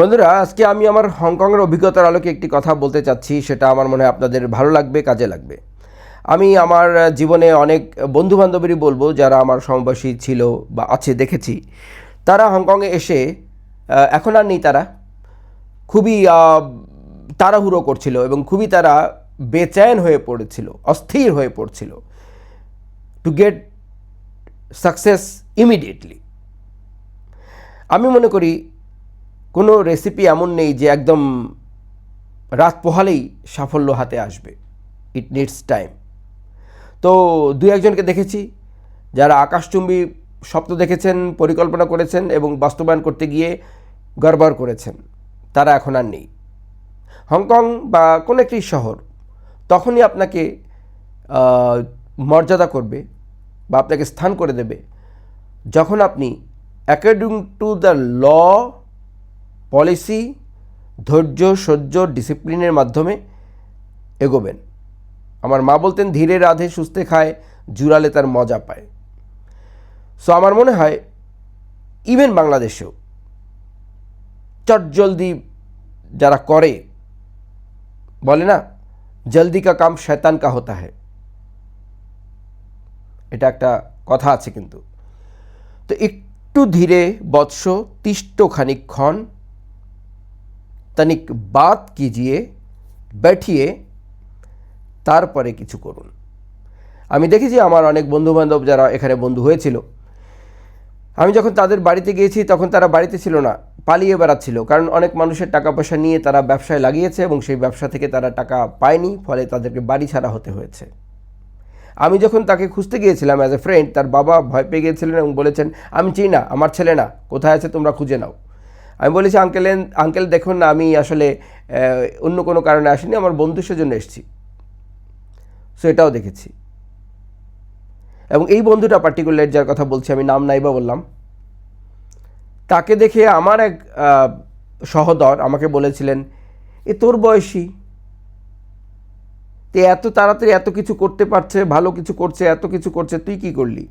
বন্ধুরা, আজকে আমি আমার হংকংয়ের অভিজ্ঞতার আলোকে একটি কথা বলতে চাচ্ছি, সেটা আমার মনে হয় আপনাদের ভালো লাগবে, কাজে লাগবে। আমি আমার জীবনে অনেক বন্ধু বান্ধবেরই বলব, যারা আমার সমবয়সী ছিল বা আছে, দেখেছি। তারা হংকংয়ে এসে এখন আর নেই তারা। খুবই তাড়াহুড়ো করছিল এবং খুবই তারা বেচੈন হয়ে পড়েছিল, অস্থির হয়ে পড়ছিল। টু গেট সাকসেস ইমিডিয়েটলি আমি মনে করি কোনো রেসিপি এমন নেই যে একদম রাত পোহালেই সাফল্য হাতে আসবে। ইট নিডস টাইম তো দু একজনকে দেখেছি, যারা আকাশচুম্বী স্বপ্ন দেখেছেন, পরিকল্পনা করেছেন এবং বাস্তবায়ন করতে গিয়ে গড়বড় করেছেন। তারা এখন আর নেই। হংকং বা কোনো একটি শহর তখনই আপনাকে মর্যাদা করবে বা আপনাকে স্থান করে দেবে। যখন আপনি according to the law policy, ধৈর্য, সহ্য, ডিসিপ্লিনের মাধ্যমে এগোবেন। আমার মা বলতেন, ধীরে রাধে, সুস্থে খায়, জুড়ালে তার মজা পায়। সো আমার মনে হয় ইভেন বাংলাদেশেও চটজলদি যারা করে, বলে না, জলদি কা কাম শয়তান কা হতা হ্যায়। এটা একটা কথা আছে কিন্তু। তো একটু ধীরে বৎস তিষ্ট খানিকক্ষণ তনিক বাত কিজিয়ে ব্যাঠিয়ে তারপরে কিছু করুন। আমি দেখেছি আমার অনেক বন্ধুবান্ধব যারা এখানে বন্ধু হয়েছিল। আমি যখন তাদের বাড়িতে গিয়েছি তখন তারা বাড়িতে ছিল না, পালিয়ে বেড়াচ্ছিল। কারণ অনেক মানুষের টাকা পয়সা নিয়ে তারা ব্যবসায় লাগিয়েছে এবং সেই ব্যবসা থেকে তারা টাকা পায়নি, ফলে তাদেরকে বাড়ি ছাড়া হতে হয়েছে। আমি যখন তাকে খুঁজতে গিয়েছিলাম অ্যাজ এ ফ্রেন্ড তার বাবা ভয় পেয়ে গিয়েছিলেন এবং বলেছেন, আমি চিনি না, আমার ছেলে না, কোথায় আছে তোমরা খুঁজে নাও। আমি বলেছি, আঙ্কেল আঙ্কেল, দেখুন না, আমি আসলে অন্য কোনো কারণে আসিনি, আমার বন্ধু সেজন্য এসেছি। সো এটাও দেখেছি। এবং এই বন্ধুটা পার্টিকুলার যার কথা বলছি, আমি নাম নাইবা বললাম। তাকে দেখে আমার এক সহদর আমাকে বলেছিলেন, এ, তোর বয়সী। তে এত তাড়াতাড়ি এত কিছু করতে পারছে, ভালো কিছু করছে, এত কিছু করছে, তুই কি করলি?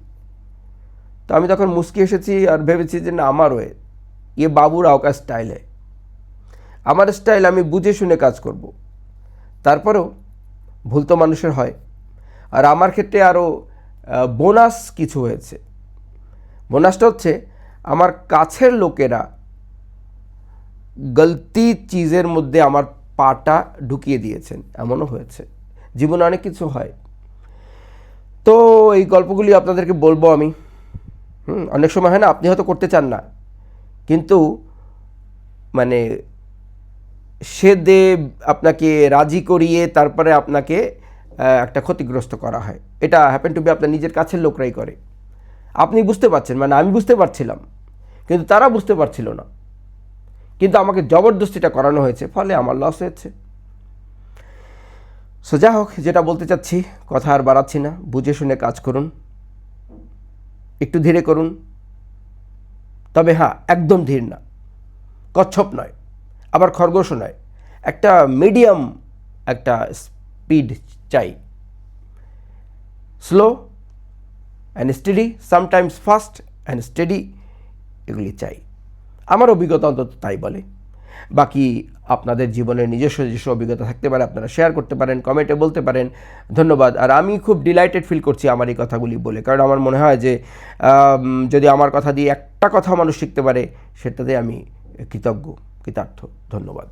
তো আমি তখন মুস্কি এসেছি আর ভেবেছি যে না, আমার ওয়ে ইয়ে বাবুর আওকা স্টাইল হ্যায় আমার স্টাইল আমি বুঝে শুনে কাজ করব তারপরেও ভুল তো মানুষের হয় আর আমার ক্ষেত্রে আরও বোনাস কিছু হয়েছে বোনাসটা হচ্ছে আমার কাছের লোকেরা গলতি চিজের মধ্যে আমার পাটা ঢুকিয়ে দিয়েছেন এমনও হয়েছে জীবনে অনেক কিছু হয় তো এই গল্পগুলি আপনাদেরকে বলব আমি হুম অনেক সময় হয় না আপনি হয়তো করতে চান না কিন্তু মানে সে দে আপনাকে রাজি করিয়ে তারপরে আপনাকে একটা ক্ষতিগ্রস্ত করা হয়। এটা হ্যাপেন টু বি আপনার নিজের কাছের লোকরাই করে। আপনি বুঝতে পারছেন মানে আমি বুঝতে পারছিলাম, কিন্তু তারা বুঝতে পারছিল না। কিন্তু আমাকে জবরদস্তিটা করানো হয়েছে, ফলে আমার লস হয়েছে। সো যা হোক, যেটা বলতে চাচ্ছি, কথা আর বাড়াচ্ছি না, বুঝে শুনে কাজ করুন। একটু ধীরে করুন। তবে হ্যাঁ একদম ধীর না। কচ্ছপ নয়, আবার খরগোশও নয়। একটা মিডিয়াম একটা স্পিড চাই। Slow and steady sometimes fast and steady এগুলি চাই। আমার অভিজ্ঞতা অন্তত তাই বলে। বাকি আপনাদের জীবনের নিজস্ব নিজস্ব অভিজ্ঞতা থাকতে পারে, আপনারা শেয়ার করতে পারেন কমেন্টে বলতে পারেন। ধন্যবাদ। আর আমি খুব ডিলাইটেড ফিল করছি আমার এই কথাগুলি বলে, কারণ আমার মনে হয় যে যদি আমার কথা দিয়ে একটা কথা মানুষ শিখতে পারে, সেটাতে আমি কৃতজ্ঞ, কৃতার্থ। ধন্যবাদ।